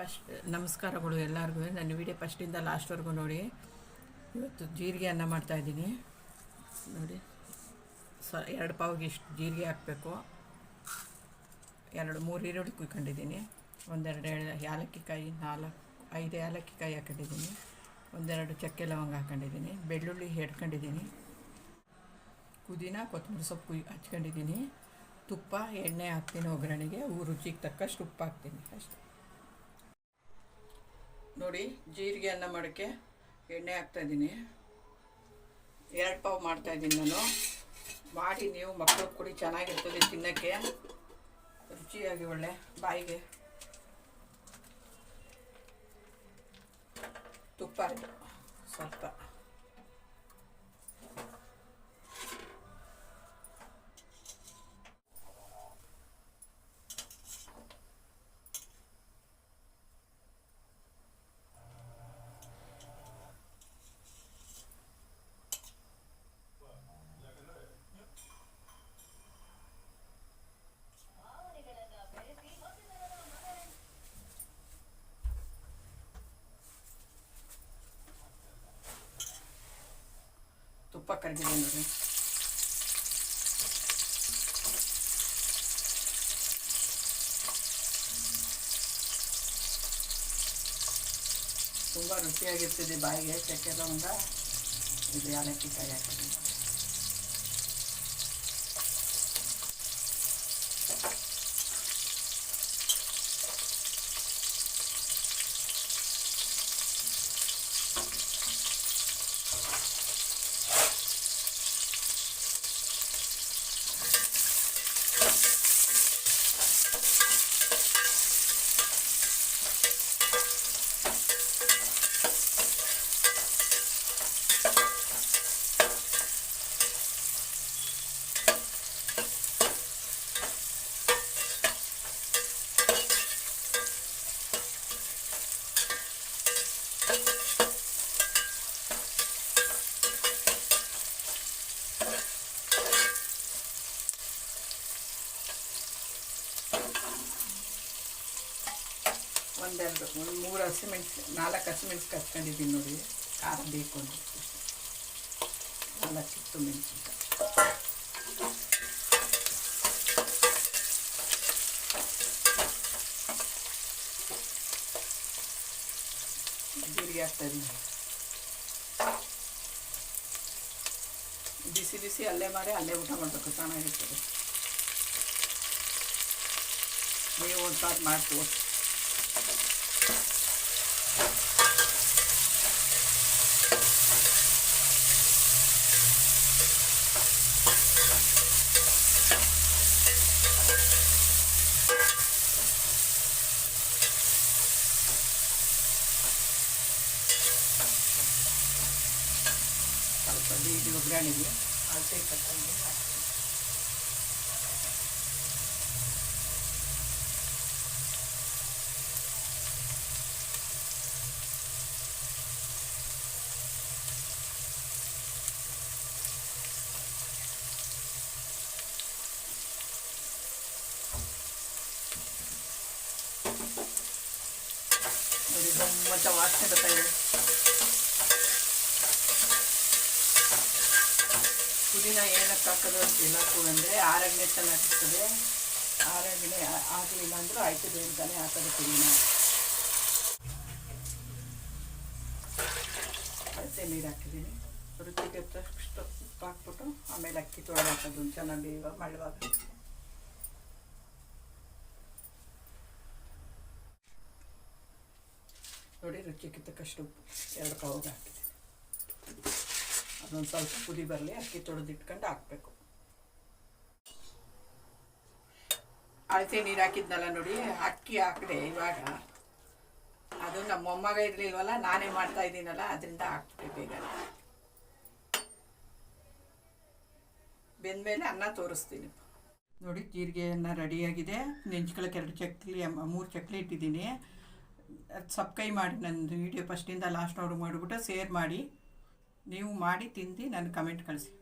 First ನಮಸ್ಕಾರಗಳು ಎಲ್ಲರಿಗೂ. ನನ್ನ ವಿಡಿಯೋ ಫಸ್ಟಿಂದ ಲಾಸ್ಟ್ವರೆಗೂ ನೋಡಿ. ಇವತ್ತು ಜೀರಿಗೆ ಅನ್ನ ಮಾಡ್ತಾಯಿದ್ದೀನಿ ನೋಡಿ. ಸ, ಎರಡು ಪಾವಿಗೆ ಇಷ್ಟು ಜೀರಿಗೆ ಹಾಕಬೇಕು. ಎರಡು, ಮೂರು ಈರುಳ್ಳಿ ಕುಯ್ಕೊಂಡಿದ್ದೀನಿ. ಒಂದೆರಡು ಏಲಕ್ಕಿ ಕಾಯಿ ನಾಲ್ಕು, ಐದು ಏಲಕ್ಕಿ ಕಾಯಿ ಹಾಕೊಂಡಿದ್ದೀನಿ. ಒಂದೆರಡು ಚಕ್ಕೆ ಲವಂಗ ಹಾಕೊಂಡಿದ್ದೀನಿ. ಬೆಳ್ಳುಳ್ಳಿ ಹೆಡ್ಕೊಂಡಿದ್ದೀನಿ. ಪುದೀನ, ಕೊತ್ತಂಬರಿ ಸೊಪ್ಪು ಕುಯ್, ಹಚ್ಕೊಂಡಿದ್ದೀನಿ. ತುಪ್ಪ, ಎಣ್ಣೆ ಹಾಕ್ತೀನಿ ಒಗ್ಗರಣೆಗೆ. ರುಚಿಗೆ ತಕ್ಕಷ್ಟು ಉಪ್ಪು ಹಾಕ್ತೀನಿ ಅಷ್ಟೆ. ನೋಡಿ ಜೀರಿಗೆ ಅನ್ನ ಮಾಡೋಕ್ಕೆ ಎಣ್ಣೆ ಹಾಕ್ತಾಯಿದ್ದೀನಿ ಎರಡು ಪಾವು ಮಾಡ್ತಾಯಿದ್ದೀನಿ ನಾನು. ಮಾಡಿ ನೀವು ಮಕ್ಕಳು ಕುಡಿ, ಚೆನ್ನಾಗಿರ್ತದೆ ತಿನ್ನೋಕ್ಕೆ. ರುಚಿಯಾಗಿ ಒಳ್ಳೆ ಬಾಯಿಗೆ. ತುಪ್ಪ ಸ್ವಲ್ಪ. ತುಪ್ಪ ಕರಗಿದೆ ನೋಡಿ ತುಂಬ ರುಚಿಯಾಗಿರ್ತದೆ ಬಾಯಿಗೆ ಚಕ್ಕೆ ಲವಂಗ ಇದು ಏಲಕ್ಕಿ ಕಾಯಿ ಹಾಕಿದ್ದೀನಿ ಒಂದೆರಡು ಒಂದು ಮೂರು ಹಸಿಮೆಣ್ಸು ನಾಲ್ಕು ಹಸಿಮೆಣ್ಸು ಕಚ್ಕೊಂಡಿದ್ದೀನಿ ನೋಡಿ ಖಾರ ಬೇಕು ಅಂತ. ನಾಲ್ಕು ಚಿತ್ತು ಮೆಣಸಿನ್ಕಾಯಿ. ಜೀರಿಗೆ ಹಾಕ್ತಾಯಿದ್ದೀನಿ ಬಿಸಿ ಬಿಸಿ ಅಲ್ಲೇ ಮಾಡಿ ಅಲ್ಲೇ ಊಟ ಮಾಡಬೇಕು ಚೆನ್ನಾಗಿರ್ತದೆ ನೀವು ಒಂದು ಸಾರು ಮಾಡಿ ತೋರಿಸಿ ಸ್ವಲ್ಪ ಬೀಡಿ ಒಗ್ಗರಣೆಗೆ ಅಳತೆ ಕಟ್ಟಂಗೆ ಹಾಕ್ತೀನಿ ನೋಡಿ ಗಮ್ಮತ್ತ ವಾಸನೆ ಪುದೀನ ಏನಕ್ಕೆ ಹಾಕೋದು ಎಲ್ಲಕ್ಕೂ ಅಂದರೆ ಆರೋಗ್ಯ ಚೆನ್ನಾಗಿರ್ತದೆ ಆರೋಗ್ಯ ಆಗಲಿಲ್ಲ ಅಂದರೂ ಆಯ್ತದೆ ಅಂತಲೇ ಹಾಕೋದು ಪುದೀನ. ಅಳತೆ ನೀರು ಹಾಕಿದ್ದೀನಿ. ರುಚಿಗೆ ತಕ್ಕಷ್ಟು ಉಪ್ಪು ಹಾಕ್ಬಿಟ್ಟು ಆಮೇಲೆ ಅಕ್ಕಿ ತೊಳೆ ಹಾಕೋದು. ಚೆನ್ನಾಗಿ ಬೇಗ ಮಳ್ಳುವಾಗ ನೋಡಿ, ರುಚಿಗೆ ತಕ್ಕಷ್ಟು ಉಪ್ಪು. ಎರಡು ಪಾವಾಗ ಹಾಕಿದ್ದೀನಿ. ಅದೊಂದು ಸ್ವಲ್ಪ ಕುದಿ ಬರಲಿ ಅಕ್ಕಿ ತೊಳೆದಿಟ್ಕೊಂಡು ಹಾಕಬೇಕು. ಅಳತೆ ನೀರು ಹಾಕಿದ್ನಲ್ಲ ನೋಡಿ, ಅಕ್ಕಿ ಹಾಕಿದೆ ಇವಾಗ. ಅದು ನಮ್ಮ ಮೊಮ್ಮಗ ಇರಲಿಲ್ವಲ್ಲ, ನಾನೇ ಮಾಡ್ತಾ ಇದ್ದೀನಲ್ಲ, ಅದರಿಂದ ಹಾಕ್ಬಿಟ್ಟೆ ಬೇಗ. ಬೆಂದಮೇಲೆ ಅನ್ನ ತೋರಿಸ್ತೀನಿ. ನೋಡಿ ಜೀರಿಗೆ ಅನ್ನ ರೆಡಿಯಾಗಿದೆ ನೆಂಚ್ಕೊಳಕ್ಕೆ ಎರಡು ಚಕ್ಲಿ ಮೂರು ಚಕ್ಲಿ ಇಟ್ಟಿದ್ದೀನಿ. ಸಬ್ಸ್ಕ್ರೈಬ್ ಮಾಡಿ ನನ್ನ ವಿಡಿಯೋ ಫಸ್ಟಿಂದ ಲಾಸ್ಟ್ನವ್ರು ಮಾಡಿಬಿಟ್ಟು ಸೇರ್ ಮಾಡಿ. ನೀವು ಮಾಡಿ ತಿಂದು ನನಗೆ ಕಮೆಂಟ್ ಕಳಿಸಿ.